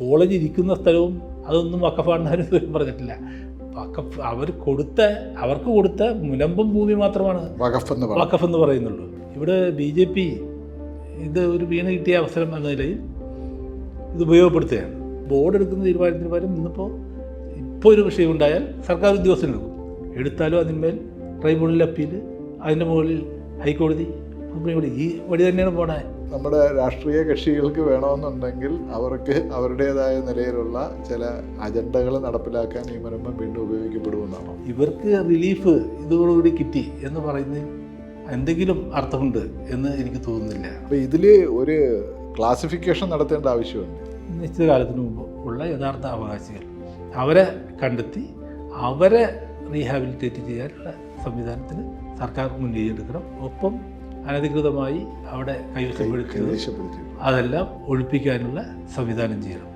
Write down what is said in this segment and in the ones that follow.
College ഇരിക്കുന്ന സ്ഥലവും അതൊന്നും വക്കഫാണെന്നാരും ഇതുവരെ പറഞ്ഞിട്ടില്ല. വക്കഫ് അവർ കൊടുത്ത അവർക്ക് കൊടുത്ത മുലമ്പും ഭൂമി മാത്രമാണ് വഖഫ് എന്ന് വഖഫ് എന്ന് പറയുന്നുള്ളൂ. ഇവിടെ ബി ജെ പി ഇത് ഒരു വീണ് കിട്ടിയ അവസരം എന്ന നിലയിൽ ഇത് ഉപയോഗപ്പെടുത്തുകയാണ്. ബോർഡ് എടുക്കുന്ന തീരുമാനത്തിന് പകരം ഇന്നിപ്പോൾ ഇപ്പോൾ ഒരു വിഷയം ഉണ്ടായാൽ സർക്കാർ ഉദ്യോഗസ്ഥൻ എടുക്കും എടുത്താലും അതിന്മേൽ ട്രൈബ്യൂണലിൽ അപ്പീൽ അതിന്റെ മുകളിൽ ഹൈക്കോടതി സുപ്രീം കോടതി. ഈ വഴി തന്നെയാണ് പോണേ. നമ്മുടെ രാഷ്ട്രീയ കക്ഷികൾക്ക് വേണമെന്നുണ്ടെങ്കിൽ അവർക്ക് അവരുടേതായ നിലയിലുള്ള ചില അജണ്ടകൾ നടപ്പിലാക്കാൻ ഈ മുനമ്പം വീണ്ടും ഉപയോഗിക്കപ്പെടുമെന്നാണോ? ഇവർക്ക് റിലീഫ് ഇതോടുകൂടി കിട്ടി എന്ന് പറയുന്നത് എന്തെങ്കിലും അർത്ഥമുണ്ട് എന്ന് എനിക്ക് തോന്നുന്നില്ല. അപ്പോൾ ഇതിൽ ഒരു ക്ലാസിഫിക്കേഷൻ നടത്തേണ്ട ആവശ്യമുണ്ട്. നിശ്ചിത കാലത്തിന് മുമ്പ് ഉള്ള യഥാർത്ഥ അവകാശികൾ. അവരെ കണ്ടെത്തി അവരെ റീഹാബിലിറ്റേറ്റ് ചെയ്യാനുള്ള സംവിധാനത്തിന് സർക്കാർ മുൻകൈ എടുക്കണം. ഒപ്പം അനധികൃതമായി അവിടെ കൈവശപ്പെടുത്തിയത് അതെല്ലാം ഒഴിപ്പിക്കാനുള്ള സംവിധാനം ചെയ്യണം.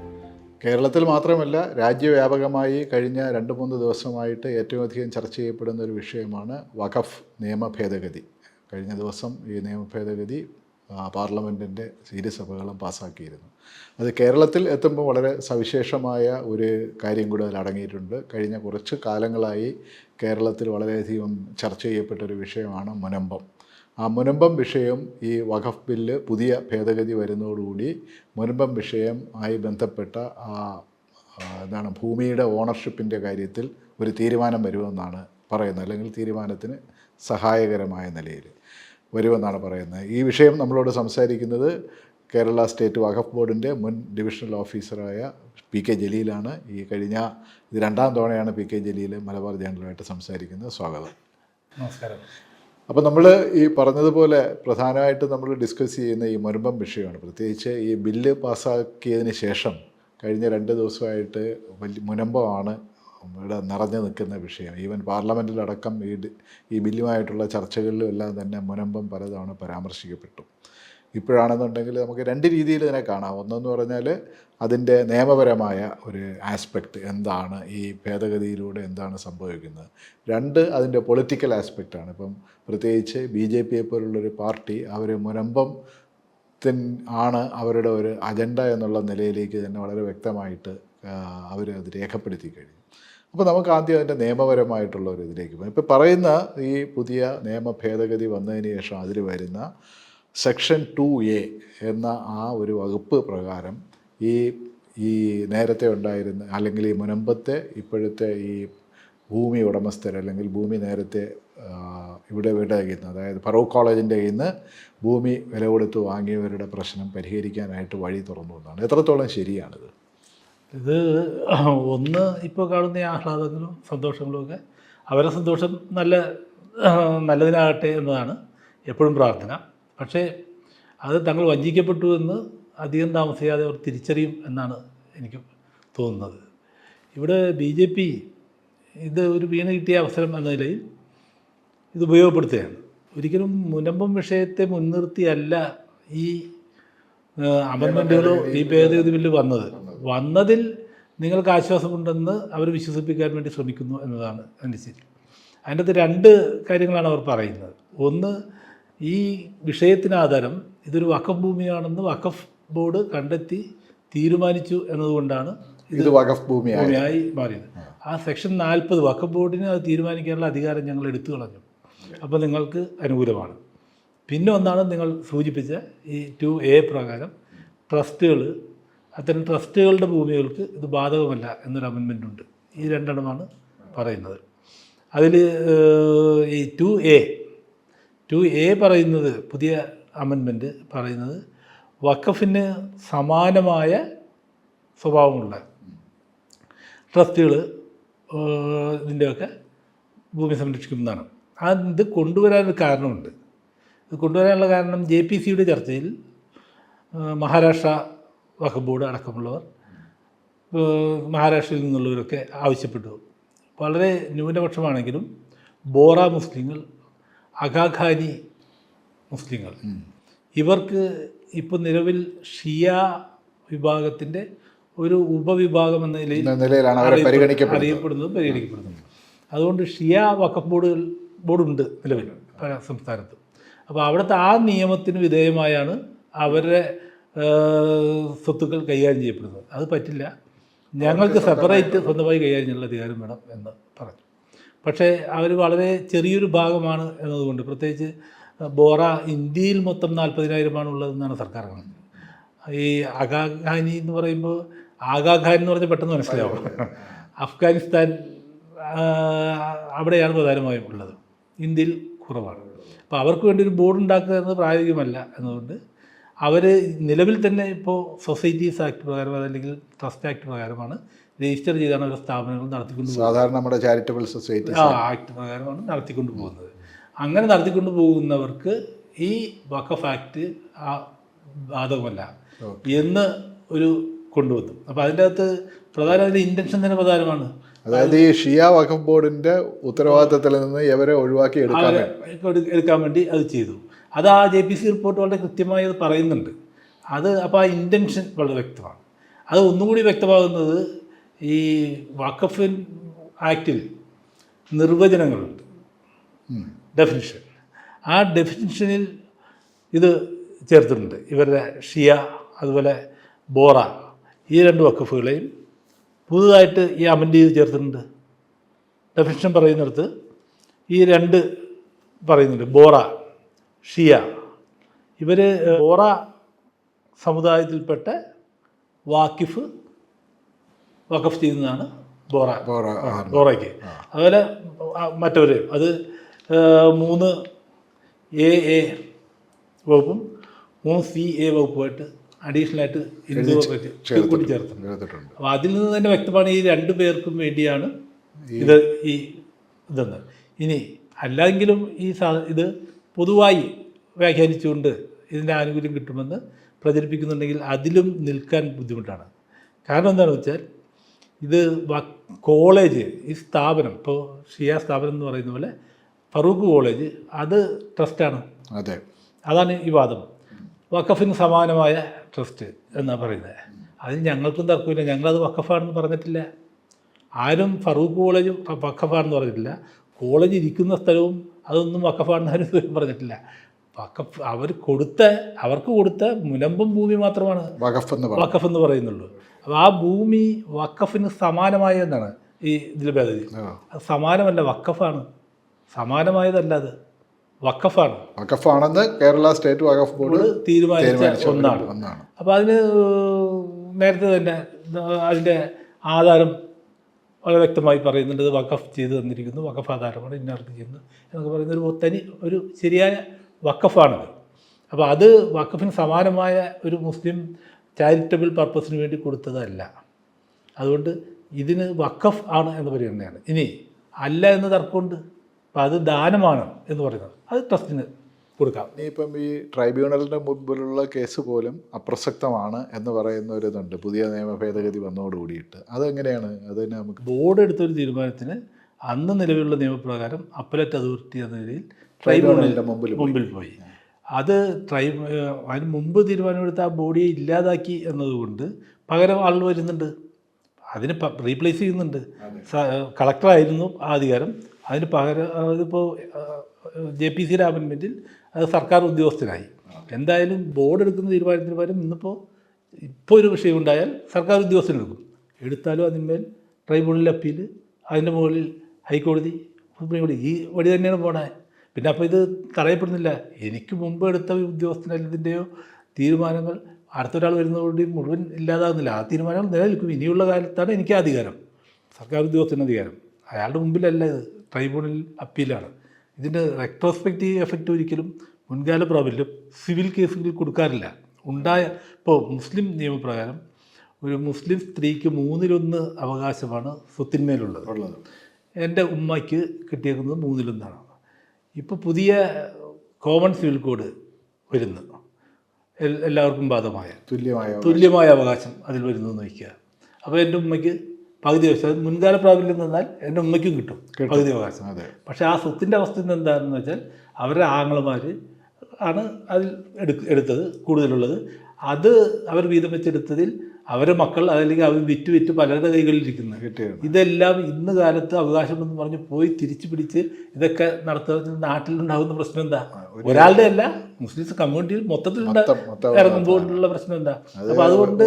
കേരളത്തിൽ മാത്രമല്ല രാജ്യവ്യാപകമായി കഴിഞ്ഞ രണ്ട് മൂന്ന് ദിവസമായിട്ട് ഏറ്റവും അധികം ചർച്ച ചെയ്യപ്പെടുന്ന ഒരു വിഷയമാണ് വഖഫ് നിയമ ഭേദഗതി. കഴിഞ്ഞ ദിവസം ഈ നിയമ ഭേദഗതി പാർലമെന്റിന്റെ ഇരുസഭകളും പാസ്സാക്കിയിരുന്നു അത് കേരളത്തിൽ എത്തുമ്പോൾ വളരെ സവിശേഷമായ ഒരു കാര്യം കൂടെ അതിൽ അടങ്ങിയിട്ടുണ്ട്. കഴിഞ്ഞ കുറച്ച് കാലങ്ങളായി കേരളത്തിൽ വളരെയധികം ചർച്ച ചെയ്യപ്പെട്ട ഒരു വിഷയമാണ് മുനമ്പം. ആ മുനമ്പം വിഷയം ഈ വഖഫ് ബില്ല് പുതിയ ഭേദഗതി വരുന്നതോടുകൂടി മുനമ്പം വിഷയം ആയി ബന്ധപ്പെട്ട ആ എന്താണ് ഭൂമിയുടെ ഓണർഷിപ്പിന്റെ കാര്യത്തിൽ ഒരു തീരുമാനം വരുമെന്നാണ് പറയുന്നത്. അല്ലെങ്കിൽ തീരുമാനത്തിന് സഹായകരമായ നിലയിൽ വരുമെന്നാണ് പറയുന്നത്. ഈ വിഷയം നമ്മളോട് സംസാരിക്കുന്നത് കേരള സ്റ്റേറ്റ് വഖഫ് ബോർഡിന്റെ മുൻ ഡിവിഷണൽ ഓഫീസറായ പി കെ ജലീലാണ്. ഈ കഴിഞ്ഞ ഇത് രണ്ടാം തവണയാണ് പി കെ ജലീൽ മലബാർ ജേണലുമായിട്ട് സംസാരിക്കുന്നത്. സ്വാഗതം. നമസ്കാരം. അപ്പോൾ നമ്മൾ ഈ പറഞ്ഞതുപോലെ പ്രധാനമായിട്ട് നമ്മൾ ഡിസ്കസ് ചെയ്യുന്ന ഈ മരുമ്പം വിഷയമാണ്. പ്രത്യേകിച്ച് ഈ ബില്ല് പാസ്സാക്കിയതിന് ശേഷം കഴിഞ്ഞ രണ്ട് ദിവസമായിട്ട് വലിയ മുനമ്പമാണ് ഇവിടെ നിറഞ്ഞു നിൽക്കുന്ന വിഷയം. ഈവൻ പാർലമെന്റിലടക്കം ഈ ഈ ബില്ലുമായിട്ടുള്ള ചർച്ചകളിലും എല്ലാം തന്നെ മുനമ്പം പലതവണ പരാമർശിക്കപ്പെട്ടു. ഇപ്പോഴാണെന്നുണ്ടെങ്കിൽ നമുക്ക് രണ്ട് രീതിയിൽ ഇതിനെ കാണാം. ഒന്നെന്ന് പറഞ്ഞാൽ അതിന്റെ നിയമപരമായ ഒരു ആസ്പെക്റ്റ് എന്താണ് ഈ ഭേദഗതിയിലൂടെ എന്താണ് സംഭവിക്കുന്നത്. രണ്ട് അതിന്റെ പൊളിറ്റിക്കൽ ആസ്പെക്റ്റാണ്. ഇപ്പം പ്രത്യേകിച്ച് ബി ജെ പിയെ പോലുള്ളൊരു പാർട്ടി അവർ മുനമ്പം ആണ് അവരുടെ ഒരു അജണ്ട എന്നുള്ള നിലയിലേക്ക് തന്നെ വളരെ വ്യക്തമായിട്ട് അവർ അത് രേഖപ്പെടുത്തി കഴിഞ്ഞു. അപ്പോൾ നമുക്ക് ആദ്യം അതിന്റെ നിയമപരമായിട്ടുള്ള ഒരു ഇതിലേക്ക് പോകാം. ഇപ്പോൾ പറയുന്ന ഈ പുതിയ നിയമ ഭേദഗതി വന്നതിന് ശേഷം അതിൽ വരുന്ന സെക്ഷൻ ടു എ എന്ന ആ ഒരു വകുപ്പ് പ്രകാരം ഈ ഈ നേരത്തെ ഉണ്ടായിരുന്ന അല്ലെങ്കിൽ ഈ മുനമ്പത്തെ ഇപ്പോഴത്തെ ഈ ഭൂമി ഉടമസ്ഥർ അല്ലെങ്കിൽ ഭൂമി നേരത്തെ ഇവിടെ ഇവിടെ അതായത് ഫറൂഖ് കോളേജിന്റെ നിന്ന് ഭൂമി വില കൊടുത്ത് വാങ്ങിയവരുടെ പ്രശ്നം പരിഹരിക്കാനായിട്ട് വഴി തുറന്നു എന്നാണ്. എത്രത്തോളം ശരിയാണിത്? ഇത് ഒന്ന് ഇപ്പോൾ കാണുന്ന ആഹ്ലാദങ്ങളും സന്തോഷങ്ങളും ഒക്കെ അവരുടെ സന്തോഷം നല്ല നല്ലതിനാകട്ടെ എന്നതാണ് എപ്പോഴും പ്രാർത്ഥന. പക്ഷേ അത് തങ്ങൾ വഞ്ചിക്കപ്പെട്ടു എന്ന് അധികം താമസിയാതെ അവർ തിരിച്ചറിയും എന്നാണ് എനിക്ക് തോന്നുന്നത്. ഇവിടെ ബി ജെ പി ഇത് ഒരു വീണ് കിട്ടിയ അവസരം എന്ന നിലയിൽ ഇത് ഉപയോഗപ്പെടുത്തുകയാണ്. ഒരിക്കലും മുനമ്പം വിഷയത്തെ മുൻനിർത്തിയല്ല ഈ അമൻമെന്റുകളോ ഈ ഭേദഗതി ബില്ല് വന്നത്. വന്നതിൽ നിങ്ങൾക്ക് ആശ്വാസമുണ്ടെന്ന് അവർ വിശ്വസിപ്പിക്കാൻ വേണ്ടി ശ്രമിക്കുന്നു എന്നതാണ് അതിന്റെ ശരി. അതിന്റെ അകത്ത് രണ്ട് കാര്യങ്ങളാണ് അവർ പറയുന്നത്. ഒന്ന് ഈ വിഷയത്തിനാധാരം ഇതൊരു വഖഫ് ഭൂമിയാണെന്ന് വഖഫ് ബോർഡ് കണ്ടെത്തി തീരുമാനിച്ചു എന്നതുകൊണ്ടാണ് ഇത് വഖഫ് ഭൂമിയായി മാറിയത്. ആ. സെക്ഷൻ നാൽപ്പത് വഖഫ് ബോർഡിന് അത് തീരുമാനിക്കാനുള്ള അധികാരം ഞങ്ങൾ എടുത്തു കളഞ്ഞു. അപ്പോൾ നിങ്ങൾക്ക് അനുകൂലമാണ്. പിന്നെ ഒന്നാണ് നിങ്ങൾ സൂചിപ്പിച്ച ഈ ടു എ പ്രകാരം ട്രസ്റ്റുകൾ അത്തരം ട്രസ്റ്റുകളുടെ ഭൂമികൾക്ക് ഇത് ബാധകമല്ല എന്നൊരു അമെൻമെന്റ് ഉണ്ട്. ഈ രണ്ടെണ്ണമാണ് പറയുന്നത്. അതിൽ ഈ ടു എ ടു എ പറയുന്നത് പുതിയ അമെൻമെന്റ് പറയുന്നത് വഖഫിന് സമാനമായ സ്വഭാവമുള്ള ട്രസ്റ്റുകൾ ഇതിന്റെയൊക്കെ ഭൂമി സംരക്ഷിക്കുമെന്നാണ്. ആ ഇത് കൊണ്ടുവരാനൊരു കാരണമുണ്ട്. ഇത് കൊണ്ടുവരാനുള്ള കാരണം ജെ പി സിയുടെ ചർച്ചയിൽ മഹാരാഷ്ട്ര വഖഫ് ബോർഡ് അടക്കമുള്ളവർ മഹാരാഷ്ട്രയിൽ നിന്നുള്ളവരൊക്കെ ആവശ്യപ്പെട്ടു. വളരെ ന്യൂനപക്ഷമാണെങ്കിലും ബോറ മുസ്ലിങ്ങൾ അഗാഖാനി മുസ്ലിങ്ങൾ. ഇവർക്ക് ഇപ്പോൾ നിലവിൽ ഷിയ വിഭാഗത്തിന്റെ ഒരു ഉപവിഭാഗം എന്ന നിലയിൽ അറിയപ്പെടുന്നത് പരിഗണിക്കപ്പെടുന്നത്. അതുകൊണ്ട് ഷിയ വഖഫ് ബോർഡുകൾ ബോർഡുണ്ട് നിലവിൽ പല സംസ്ഥാനത്തും. അപ്പോൾ അവിടുത്തെ ആ നിയമത്തിന് വിധേയമായാണ് അവരുടെ സ്വത്തുക്കൾ കൈകാര്യം ചെയ്യപ്പെടുന്നത്. അത് പറ്റില്ല. ഞങ്ങൾക്ക് സെപ്പറേറ്റ് സ്വന്തമായി കൈകാര്യം ചെയ്യാനുള്ള അധികാരം വേണം എന്ന് പറഞ്ഞു. പക്ഷേ അവർ വളരെ ചെറിയൊരു ഭാഗമാണ് എന്നതുകൊണ്ട് പ്രത്യേകിച്ച് ബോറ ഇന്ത്യയിൽ മൊത്തം നാൽപ്പതിനായിരമാണ് ഉള്ളതെന്നാണ് സർക്കാർ കണക്ക് ഈ അഗാഖാനി എന്ന് പറയുമ്പോൾ ആഗാഖാൻ എന്ന് പറഞ്ഞാൽ പെട്ടെന്ന് മനസ്സിലാവും. അഫ്ഗാനിസ്ഥാൻ അവിടെയാണ് പ്രധാനമായും ഉള്ളത്. ഇന്ത്യയിൽ കുറവാണ്. അപ്പോൾ അവർക്ക് വേണ്ടി ഒരു ബോർഡ് ഉണ്ടാക്കുക എന്നത് പ്രായോഗികമല്ല എന്നതുകൊണ്ട് അവർ നിലവിൽ തന്നെ ഇപ്പോൾ സൊസൈറ്റീസ് ആക്ട് പ്രകാരം അതല്ലെങ്കിൽ ട്രസ്റ്റ് ആക്ട് പ്രകാരമാണ് രജിസ്റ്റർ ചെയ്താണ് അവരുടെ സ്ഥാപനങ്ങൾ നടത്തിക്കൊണ്ട് സാധാരണ നമ്മുടെ ചാരിറ്റബിൾ സൊസൈറ്റി ആ ആക്ട് പ്രകാരമാണ് നടത്തിക്കൊണ്ട് പോകുന്നത്. അങ്ങനെ നടത്തിക്കൊണ്ട് പോകുന്നവർക്ക് ഈ വഖഫ് ആക്ട് ആ ബാധകമല്ല. എന്ന് ഒരു കൊണ്ടുവന്നു. അപ്പോൾ അതിന്റെ അകത്ത് പ്രധാന അതിന്റെ ഇന്റൻഷൻ തന്നെ പ്രധാനമാണ്. അതായത് ഈ ഷിയ വഖഫ് ബോർഡിന്റെ ഉത്തരവാദിത്തത്തിൽ നിന്ന് ഇവരെ ഒഴിവാക്കി എടുക്കാൻ എടുക്കാൻ വേണ്ടി അത് ചെയ്തു. അത് ആ ജെ പി സി റിപ്പോർട്ട് വളരെ കൃത്യമായി അത് പറയുന്നുണ്ട്. അത് അപ്പോൾ ആ ഇന്റൻഷൻ വളരെ വ്യക്തമാണ്. അത് ഒന്നുകൂടി വ്യക്തമാകുന്നത് ഈ വഖഫ് ആക്റ്റിൽ നിർവചനങ്ങളുണ്ട്. ഡെഫിനിഷൻ ആ ഡെഫിനിഷനിൽ ഇത് ചേർത്തിട്ടുണ്ട്. ഇവരുടെ ഷിയ അതുപോലെ ബോറ ഈ രണ്ട് വക്കഫുകളെയും പുതുതായിട്ട് ഈ അമൻഡ് ചെയ്ത് ചേർത്തിട്ടുണ്ട്. ഡെഫിനിഷൻ പറയുന്നിടത്ത് ഈ രണ്ട് പറയുന്നുണ്ട്. ബോറ ഷിയ. ഇവർ ബോറ സമുദായത്തിൽപ്പെട്ട വാക്കിഫ് വഖഫ് ചെയ്യുന്നതാണ് ബോറ. ബോറ, ബോറയ്ക്ക്. അതുപോലെ മറ്റവർ അത് മൂന്ന് എ എ വകുപ്പും മൂന്ന് സി എ വകുപ്പുമായിട്ട് അഡീഷണൽ ആയിട്ട് ഹിന്ദു കൂടി ചേർത്തിട്ടുണ്ട്. ചേർത്തിട്ടുണ്ട്. അപ്പോൾ അതിൽ നിന്ന് തന്നെ വ്യക്തമാണ് ഈ രണ്ട് പേർക്കും വേണ്ടിയാണ് ഇത് ഈ ഇതെന്ന്. ഇനി അല്ലെങ്കിലും ഈ സാ ഇത് പൊതുവായി വ്യാഖ്യാനിച്ചുകൊണ്ട് ഇതിന്റെ ആനുകൂല്യം കിട്ടുമെന്ന് പ്രചരിപ്പിക്കുന്നുണ്ടെങ്കിൽ അതിലും നിൽക്കാൻ ബുദ്ധിമുട്ടാണ്. കാരണം എന്താണെന്ന് വെച്ചാൽ ഇത് കോളേജ് ഈ സ്ഥാപനം ഇപ്പോൾ ഷിയ സ്ഥാപനം എന്ന് പറയുന്ന പോലെ ഫറൂഖ് കോളേജ് അത് ട്രസ്റ്റാണ്. അതെ. അതാണ് ഈ വാദം. വഖഫിന് സമാനമായ ട്രസ്റ്റ് എന്നാണ് പറയുന്നത്. അതിന് ഞങ്ങൾക്കും തർക്കമില്ല. ഞങ്ങളത് വഖഫാണെന്ന് പറഞ്ഞിട്ടില്ല. ആരും ഫറൂഖ് കോളേജ് വഖഫാണെന്ന് പറഞ്ഞിട്ടില്ല. കോളേജ് ഇരിക്കുന്ന സ്ഥലവും അതൊന്നും വഖഫാണെന്ന് ആരും ഇതുവരെ പറഞ്ഞിട്ടില്ല. വഖഫ് അവർ കൊടുത്ത അവർക്ക് കൊടുത്ത മുനമ്പും ഭൂമി മാത്രമാണ് വഖഫ് എന്ന് വഖഫ് എന്ന് പറയുന്നുള്ളൂ. അപ്പോൾ ആ ഭൂമി വക്കഫിന് സമാനമായ എന്നാണ് ഈ ഇതിൽ ഭേദഗതി. സമാനമല്ല വക്കഫാണ് സമാനമായതല്ല അത്. വക്കഫാണ് വക്കഫാണെന്ന് കേരള സ്റ്റേറ്റ് വഖഫ് ബോർഡ് തീരുമാനിച്ച ഒന്നാണ്. അപ്പോൾ അതിന് നേരത്തെ തന്നെ അതിന്റെ ആധാരം വളരെ വ്യക്തമായി പറയുന്നുണ്ട്. ഇത് വഖഫ് ചെയ്ത് തന്നിരിക്കുന്നു. വഖഫ് ആധാരമാണ് ഇന്നർക്ക് ചെയ്യുന്നു എന്നൊക്കെ പറയുന്ന ഒരു തനി ഒരു ശരിയായ വക്കഫാണത് അപ്പോൾ അത് വഖഫിന് സമാനമായ ഒരു മുസ്ലിം ചാരിറ്റബിൾ പർപ്പസിന് വേണ്ടി കൊടുത്തതല്ല. അതുകൊണ്ട് ഇതിന് വഖഫ് ആണ് എന്ന് പറയുന്നതാണ് ഇനി അല്ല എന്ന് തർക്കമുണ്ട്. അപ്പം അത് ദാനമാണ് എന്ന് പറയുന്നത്. അത് ട്രസ്റ്റിന് കൊടുക്കാം. ഇനിയിപ്പം ഈ ട്രൈബ്യൂണലിന്റെ മുമ്പിലുള്ള കേസ് പോലും അപ്രസക്തമാണ് എന്ന് പറയുന്ന ഒരു ഇതുണ്ട്. പുതിയ നിയമ ഭേദഗതി വന്നതോടുകൂടിയിട്ട് അതെങ്ങനെയാണ്? അതിന് നമുക്ക് ബോർഡ് എടുത്തൊരു തീരുമാനത്തിന് അന്ന് നിലവിലുള്ള നിയമപ്രകാരം അപ്പലറ്റ് അതോറിറ്റി എന്ന നിലയിൽ ട്രൈബ്യൂണലിന്റെ മുമ്പിൽ മുമ്പിൽ പോയി. അത് ട്രൈ അതിന് മുമ്പ് തീരുമാനമെടുത്ത ആ ബോഡിയെ ഇല്ലാതാക്കി എന്നതുകൊണ്ട് പകരം ആളുകൾ വരുന്നുണ്ട്. അതിന് റീപ്ലേസ് ചെയ്യുന്നുണ്ട്. കളക്ടറായിരുന്നു ആ അധികാരം. അതിന് പകരം അതിപ്പോൾ ജെ പി സിയുടെ അമെൻമെന്റിൽ അത് സർക്കാർ ഉദ്യോഗസ്ഥനായി. എന്തായാലും ബോർഡ് എടുക്കുന്ന തീരുമാനത്തിന് പകരം ഇന്നിപ്പോൾ ഇപ്പോൾ ഒരു വിഷയം ഉണ്ടായാൽ സർക്കാർ ഉദ്യോഗസ്ഥനെടുക്കും എടുത്താലും അതിന്മേൽ ട്രൈബ്യൂണലിൽ അപ്പീൽ അതിന്റെ മുകളിൽ ഹൈക്കോടതി സുപ്രീം കോടതി. ഈ വഴി തന്നെയാണ് പോണേ. പിന്നെ അപ്പോൾ ഇത് തടയപ്പെടുന്നില്ല. എനിക്ക് മുമ്പ് എടുത്ത ഉദ്യോഗസ്ഥനല്ലതിന്റെയോ തീരുമാനങ്ങൾ അടുത്തൊരാൾ വരുന്നതോടുകൂടി മുഴുവൻ ഇല്ലാതാകുന്നില്ല. ആ തീരുമാനങ്ങൾ നിലനിൽക്കും. ഇനിയുള്ള കാലത്താണ് എനിക്ക് അധികാരം. സർക്കാർ ഉദ്യോഗസ്ഥന് അധികാരം. അയാളുടെ മുമ്പിലല്ല ഇത്. ട്രൈബ്യൂണൽ അപ്പീലാണ്. ഇതിന്റെ റെട്രോസ്പെക്റ്റീവ് എഫക്റ്റ് ഒരിക്കലും മുൻകാല പ്രാബല്യം സിവിൽ കേസുകളിൽ കൊടുക്കാറില്ല. ഉണ്ടായ ഇപ്പോൾ മുസ്ലിം നിയമപ്രകാരം ഒരു മുസ്ലിം സ്ത്രീക്ക് മൂന്നിലൊന്ന് അവകാശമാണ് സ്വത്തിന്മേലുള്ളത്. ഉള്ളത്. എന്റെ ഉമ്മയ്ക്ക് കിട്ടിയേക്കുന്നത് മൂന്നിലൊന്നാണ്. ഇപ്പോൾ പുതിയ കോമൺ സിവിൽ കോഡ് വരുന്നു. എല്ലാവർക്കും ബാധമായ തുല്യമായ തുല്യമായ അവകാശം അതിൽ വരുന്നു എന്ന് വയ്ക്കുക. അപ്പോൾ എന്റെ ഉമ്മയ്ക്ക് പകുതി അവകാശം. മുൻകാല പ്രാബല്യം തന്നാൽ എന്റെ ഉമ്മയ്ക്കും കിട്ടും പകുതി അവകാശം. അതെ. പക്ഷേ ആ സ്വത്തിന്റെ അവസ്ഥ എന്താണെന്ന് വെച്ചാൽ അവരുടെ ആങ്ങളമാർ ആണ് അതിൽ എടുത്തത് കൂടുതലുള്ളത്. അത് അവർ വീതം വെച്ചെടുത്തതിൽ അവരുടെ മക്കൾ അതല്ലെങ്കിൽ അവർ വിറ്റ് വിറ്റ് പലരുടെ കൈകളിലിരിക്കുന്നത് കിട്ടിയത് ഇതെല്ലാം ഇന്ന് കാലത്ത് അവകാശം എന്ന് പറഞ്ഞ് പോയി തിരിച്ചു പിടിച്ച് ഇതൊക്കെ നടത്തുന്ന നാട്ടിലുണ്ടാകുന്ന പ്രശ്നം എന്താ? ഒരാളുടെ അല്ല മുസ്ലിംസ് കമ്മ്യൂണിറ്റിയിൽ മൊത്തത്തിൽ മൊത്തം മൊത്തം ഇറങ്ങുമ്പോഴുള്ള പ്രശ്നം എന്താ? അപ്പൊ അതുകൊണ്ട്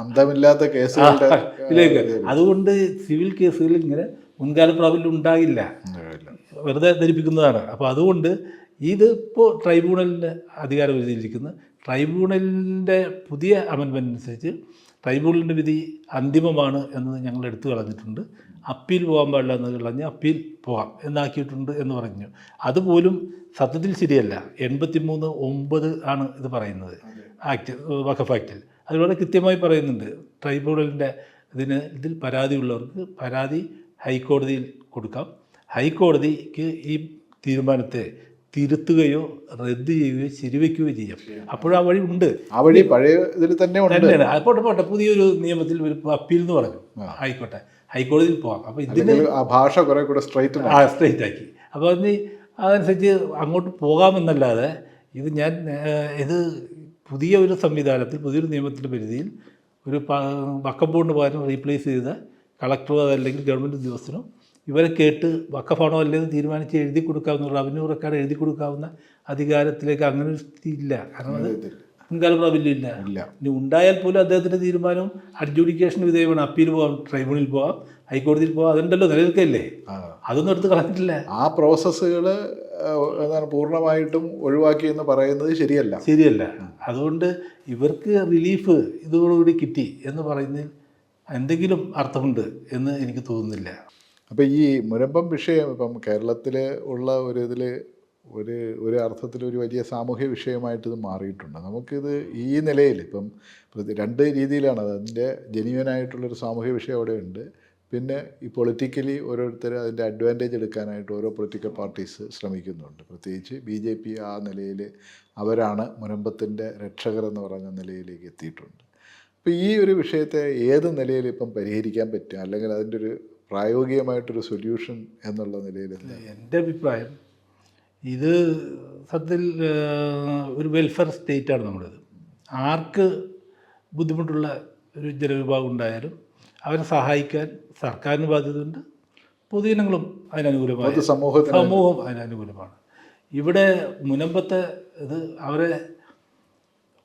അന്തമില്ലാത്ത കേസ് ഇതിലേക്ക്. അതുകൊണ്ട് സിവിൽ കേസുകൾ ഇങ്ങനെ മുൻകാല പ്രാബല്യം ഉണ്ടാകില്ല. വെറുതെ ധരിപ്പിക്കുന്നതാണ്. അപ്പോൾ അതുകൊണ്ട് ഇതിപ്പോൾ ട്രൈബ്യൂണലിന്റെ അധികാരം എഴുതിയിരിക്കുന്ന ട്രൈബ്യൂണലിന്റെ പുതിയ അമെൻമെന്റ് അനുസരിച്ച് ട്രൈബ്യൂണലിന്റെ വിധി അന്തിമമാണ് എന്ന് ഞങ്ങൾ എടുത്തു കളഞ്ഞിട്ടുണ്ട്. അപ്പീൽ പോകാൻ പാടില്ല എന്ന് കളഞ്ഞ് അപ്പീൽ പോകാം എന്നാക്കിയിട്ടുണ്ട് എന്ന് പറഞ്ഞു. അതുപോലും സത്യത്തിൽ ശരിയല്ല. എൺപത്തി മൂന്ന് ഒമ്പത് ആണ് ഇത് പറയുന്നത്. ആക്ട് വഖഫ് ആക്റ്റിൽ അതിലൂടെ കൃത്യമായി പറയുന്നുണ്ട്. ട്രൈബ്യൂണലിന്റെ ഇതിന് ഇതിൽ പരാതി ഉള്ളവർക്ക് പരാതി ഹൈക്കോടതിയിൽ കൊടുക്കാം. ഹൈക്കോടതിക്ക് ഈ തീരുമാനത്തെ തിരുത്തുകയോ റദ്ദ് ചെയ്യുകയോ ശരിവെക്കുകയോ ചെയ്യാം. അപ്പോഴും ആ വഴി ഉണ്ട്. ആ വഴി പഴയ ഇതിൽ തന്നെ ഉണ്ട്. പോട്ടെ പോട്ടെ. പുതിയൊരു നിയമത്തിൽ ഒരു അപ്പീൽ എന്ന് പറഞ്ഞു. ആയിക്കോട്ടെ. ഹൈക്കോടതിയിൽ പോകാം അപ്പോൾ ഇതിന് ഭാഷ കുറേ കൂടെ സ്ട്രൈറ്റ് ആ സ്ട്രൈറ്റ് ആക്കി. അപ്പോൾ അതിന് അതനുസരിച്ച് അങ്ങോട്ട് പോകാമെന്നല്ലാതെ ഇത് ഞാൻ ഇത് പുതിയ ഒരു സംവിധാനത്തിൽ പുതിയൊരു നിയമത്തിന്റെ പരിധിയിൽ ഒരു വക്കബോണ്ട് പകരം റീപ്ലേസ് ചെയ്ത കളക്ടറോ അതല്ലെങ്കിൽ ഗവൺമെന്റ് ഉദ്യോഗസ്ഥനോ ഇവരെ കേട്ട് വക്കഫാണോ അല്ലെന്ന് തീരുമാനിച്ച് എഴുതി കൊടുക്കാവുന്ന റവന്യൂ റെക്കോർഡ് എഴുതി കൊടുക്കാവുന്ന അധികാരത്തിലേക്ക് അങ്ങനെ ഒരു സ്ഥിതി ഇല്ല. കാരണം അത് മുൻകാല പ്രാബല്യം ഇല്ല. ഇല്ല. ഇനി ഉണ്ടായാൽ പോലും അദ്ദേഹത്തിന്റെ തീരുമാനം അഡ്ജുഡിക്കേഷന് വിധേയമാണ്. അപ്പീൽ പോകാം ട്രൈബ്യൂണലിൽ പോകാം ഹൈക്കോടതിയിൽ പോകാം അതുണ്ടല്ലോ നിലനിൽക്കല്ലേ? അതൊന്നും എടുത്ത് കളഞ്ഞിട്ടില്ല. ആ പ്രോസസ്സുകൾ എന്താണ് പൂർണമായിട്ടും ഒഴിവാക്കി എന്ന് പറയുന്നത് ശരിയല്ല. ശരിയല്ല. അതുകൊണ്ട് ഇവർക്ക് റിലീഫ് ഇതോടുകൂടി കിട്ടി എന്ന് പറയുന്നതിൽ എന്തെങ്കിലും അർത്ഥമുണ്ട് എന്ന് എനിക്ക് തോന്നുന്നില്ല. അപ്പം ഈ മുരമ്പം വിഷയം ഇപ്പം കേരളത്തിൽ ഉള്ള ഒരു ഇതിൽ ഒരു ഒരു അർത്ഥത്തിൽ ഒരു വലിയ സാമൂഹ്യ വിഷയമായിട്ട് ഇത് മാറിയിട്ടുണ്ട്. നമുക്കിത് ഈ നിലയിൽ ഇപ്പം രണ്ട് രീതിയിലാണ് അത്. അതിന്റെ ജെന്യുവനായിട്ടുള്ളൊരു സാമൂഹ്യ വിഷയം അവിടെ ഉണ്ട്. പിന്നെ ഈ പൊളിറ്റിക്കലി ഓരോരുത്തർ അതിന്റെ അഡ്വാന്റേജ് എടുക്കാനായിട്ട് ഓരോ പൊളിറ്റിക്കൽ പാർട്ടീസ് ശ്രമിക്കുന്നുണ്ട്. പ്രത്യേകിച്ച് ബി ജെ പി ആ നിലയിൽ അവരാണ് മുരമ്പത്തിന്റെ രക്ഷകർ എന്ന് പറഞ്ഞ നിലയിലേക്ക് എത്തിയിട്ടുണ്ട്. അപ്പോൾ ഈ ഒരു വിഷയത്തെ ഏത് നിലയിൽ ഇപ്പം പരിഹരിക്കാൻ പറ്റും? അല്ലെങ്കിൽ അതിന്റെ ഒരു പ്രായോഗികമായിട്ടൊരു സൊല്യൂഷൻ എന്നുള്ള നിലയിൽ? എന്റെ അഭിപ്രായം ഇത് സത്യത്തിൽ ഒരു വെൽഫെയർ സ്റ്റേറ്റാണ് നമ്മുടേത്. ആർക്ക് ബുദ്ധിമുട്ടുള്ള ഒരു ജനവിഭാഗം ഉണ്ടായാലും അവരെ സഹായിക്കാൻ സർക്കാരിന് ബാധ്യതയുണ്ട്. പൊതുജനങ്ങളും അതിനനുകൂലമാണ് സമൂഹത്തിന് സമൂഹം അതിനനുകൂലമാണ് ഇവിടെ മുനമ്പത്തെ ഇത് അവരെ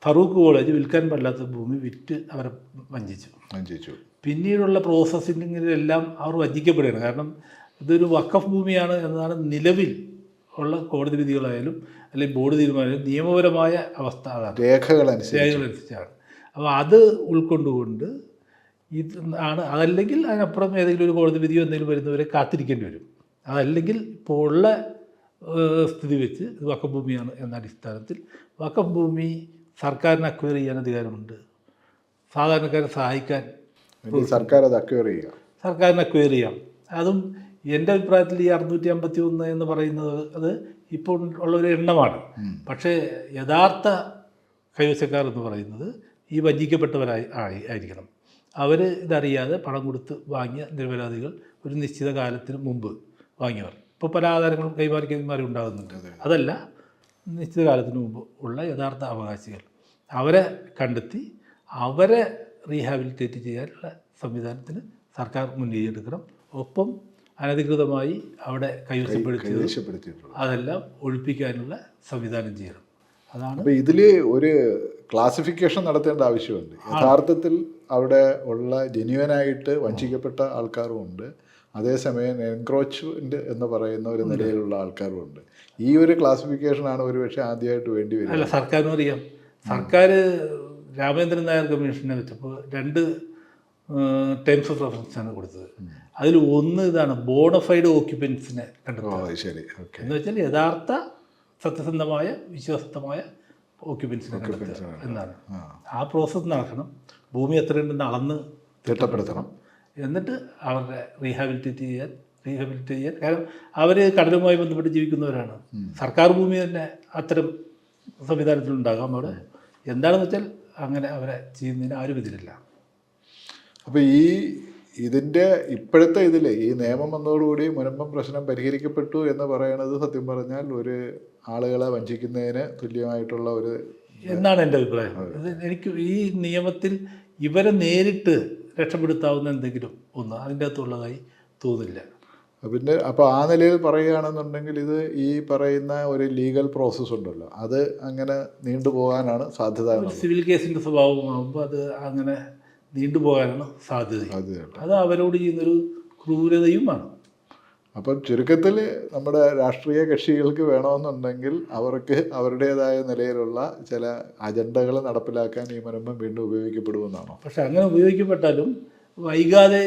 ഫറൂഖ് കോളേജ് വിൽക്കാൻ പാടില്ലാത്ത ഭൂമി വിറ്റ് അവരെ വഞ്ചിച്ചു. വഞ്ചിച്ചു. പിന്നീടുള്ള പ്രോസസ്സിങ്ങിലെല്ലാം അവർ വഞ്ചിക്കപ്പെടുകയാണ്. കാരണം ഇതൊരു വക്കഫ് ഭൂമിയാണ് എന്നതാണ് നിലവിൽ ഉള്ള കോടതി വിധികളായാലും അല്ലെങ്കിൽ ബോർഡ് തീരുമാനം നിയമപരമായ അവസ്ഥ അതാണ്. രേഖകളനുസരിച്ചാണ് അപ്പോൾ അത് ഉൾക്കൊണ്ടുകൊണ്ട് ഇത് ആണ്. അതല്ലെങ്കിൽ അതിനപ്പുറം ഏതെങ്കിലും ഒരു കോടതി വിധിയോ എന്തെങ്കിലും വരുന്നവരെ കാത്തിരിക്കേണ്ടി വരും. അതല്ലെങ്കിൽ ഇപ്പോൾ ഉള്ള സ്ഥിതി വെച്ച് ഇത് വക്കഫ് ഭൂമിയാണ് എന്ന അടിസ്ഥാനത്തിൽ വക്കഫ് ഭൂമി സർക്കാരിന് അക്വയർ ചെയ്യാൻ അധികാരമുണ്ട്. സാധാരണക്കാരെ സഹായിക്കാൻ സർക്കാർ അത് അക്വയർ ചെയ്യുക സർക്കാരിന് അക്വയർ ചെയ്യാം. അതും എന്റെ അഭിപ്രായത്തിൽ ഈ അറുന്നൂറ്റി അമ്പത്തി ഒന്ന് എന്ന് പറയുന്നത് അത് ഇപ്പോൾ ഉള്ള ഒരു എണ്ണമാണ്. പക്ഷേ യഥാർത്ഥ കൈവശക്കാർ എന്ന് പറയുന്നത് ഈ വഞ്ചിക്കപ്പെട്ടവരായി ആയി ആയിരിക്കണം. അവർ ഇതറിയാതെ പണം കൊടുത്ത് വാങ്ങിയ നിരപരാധികൾ ഒരു നിശ്ചിത കാലത്തിന് മുമ്പ് വാങ്ങിയവർ. ഇപ്പോൾ പല ആധാരങ്ങളും കൈമാറി കൈമാറി ഉണ്ടാകുന്നുണ്ട് അതല്ല നിശ്ചിത കാലത്തിന് മുമ്പ് ഉള്ള യഥാർത്ഥ അവകാശികൾ. അവരെ കണ്ടെത്തി അവരെ റീഹാബിലിറ്റേറ്റ് ചെയ്യാനുള്ള സംവിധാനത്തിന് സർക്കാർ മുൻകൈ ഒപ്പം അനധികൃതമായി അവിടെ കൈവശപ്പെടുത്തിയത് അതെല്ലാം ഒഴിപ്പിക്കാനുള്ള സംവിധാനം ചെയ്യണം. അതാണ് ഇതിൽ ഒരു ക്ലാസിഫിക്കേഷൻ നടത്തേണ്ട ആവശ്യമുണ്ട്. യഥാർത്ഥത്തിൽ അവിടെ ഉള്ള ജെന്യുവനായിട്ട് വഞ്ചിക്കപ്പെട്ട ആൾക്കാരും ഉണ്ട്. അതേസമയം എൻക്രോച്ച്മെന്റ് എന്ന് പറയുന്ന ഒരു നിലയിലുള്ള ആൾക്കാരും ഉണ്ട്. ഈ ഒരു ക്ലാസിഫിക്കേഷനാണ് ഒരുപക്ഷെ ആദ്യമായിട്ട് വേണ്ടി വരുന്നത് അല്ല സർക്കാരിനും അറിയാം. സർക്കാർ രാമേന്ദ്രൻ നായർ കമ്മീഷനെ വെച്ചപ്പോൾ രണ്ട് ടേംസ് ഓഫ് റെഫറൻസാണ് ആണ് കൊടുത്തത്. അതിൽ ഒന്ന് ഇതാണ് ബോണഫൈഡ് ഓക്യുപ്പൻസിനെ കണ്ടെത്തുന്നത് ശരി. എന്ന് വെച്ചാൽ യഥാർത്ഥ സത്യസന്ധമായ വിശ്വസ്തമായ ഓക്യുപ്പൻസിനെ കണ്ടെത്തുക എന്നാണ്. ആ. ആ പ്രോസസ്സ് നടക്കണം. ഭൂമി എത്രയുണ്ടെന്ന് അളന്ന് തിട്ടപ്പെടുത്തണം. എന്നിട്ട് അവരുടെ റീഹാബിലിറ്റേറ്റ് ചെയ്യാൻ റീഹാബിലിറ്റേറ്റ് ചെയ്യാൻ. കാരണം അവർ കടലുമായി ബന്ധപ്പെട്ട് ജീവിക്കുന്നവരാണ്. സർക്കാർ ഭൂമി തന്നെ അത്തരം സംവിധാനത്തിലുണ്ടാകാം അവിടെ. എന്താണെന്ന് വെച്ചാൽ അങ്ങനെ അവരെ ചെയ്യുന്നതിന് ആരും എതിരില്ല അപ്പോൾ ഈ ഇതിന്റെ ഇപ്പോഴത്തെ ഇതിൽ ഈ നിയമം വന്നതോടുകൂടി മുനമ്പം പ്രശ്നം പരിഹരിക്കപ്പെട്ടു എന്ന് പറയുന്നത് സത്യം പറഞ്ഞാൽ ഒരു ആളുകളെ വഞ്ചിക്കുന്നതിന് തുല്യമായിട്ടുള്ള ഒരു എന്നാണ് എന്റെ അഭിപ്രായം. എനിക്ക് ഈ നിയമത്തിൽ ഇവരെ നേരിട്ട് രക്ഷപ്പെടുത്താവുന്ന എന്തെങ്കിലും ഒന്ന് അതിന്റെ അകത്തുള്ളതായി തോന്നില്ല. പിന്നെ അപ്പോൾ ആ നിലയിൽ പറയുകയാണെന്നുണ്ടെങ്കിൽ ഇത് ഈ പറയുന്ന ഒരു ലീഗൽ പ്രോസസ്സ് ഉണ്ടല്ലോ. അത് അങ്ങനെ നീണ്ടുപോകാനാണ് സാധ്യത സിവിൽ കേസിന്റെ സ്വഭാവമാകുമ്പോൾ അത് അങ്ങനെ നീണ്ടുപോകാനാണ് സാധ്യത. സാധ്യതയുണ്ട്. അത് അവരോട് ചെയ്യുന്നൊരു ക്രൂരതയുമാണ് അപ്പം ചുരുക്കത്തിൽ നമ്മുടെ രാഷ്ട്രീയ കക്ഷികൾക്ക് വേണമെന്നുണ്ടെങ്കിൽ അവർക്ക് അവരുടേതായ നിലയിലുള്ള ചില അജണ്ടകൾ നടപ്പിലാക്കാൻ ഈ മുനമ്പം വീണ്ടും ഉപയോഗിക്കപ്പെടുമെന്നാണോ? പക്ഷെ അങ്ങനെ ഉപയോഗിക്കപ്പെട്ടാലും വൈകാതെ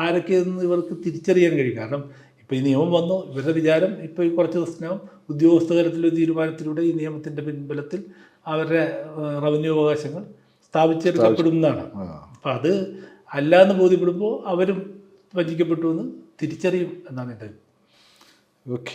ആരൊക്കെയെന്ന് ഇവർക്ക് തിരിച്ചറിയാൻ കഴിയും. കാരണം ഇപ്പോൾ ഈ നിയമം വന്നു ഇവരുടെ വിചാരം ഇപ്പോൾ ഈ കുറച്ച് ദിവസത്തിനകം ഉദ്യോഗസ്ഥ തലത്തിലൊരു തീരുമാനത്തിലൂടെ ഈ നിയമത്തിന്റെ പിൻബലത്തിൽ അവരുടെ റവന്യൂ അവകാശങ്ങൾ സ്ഥാപിച്ചെടുക്കപ്പെടും എന്നാണ് അപ്പം അത് അല്ല എന്ന് ബോധ്യപ്പെടുമ്പോൾ അവരും വഞ്ചിക്കപ്പെട്ടു എന്ന് തിരിച്ചറിയും എന്നാണ് എന്റെ ഓക്കെ.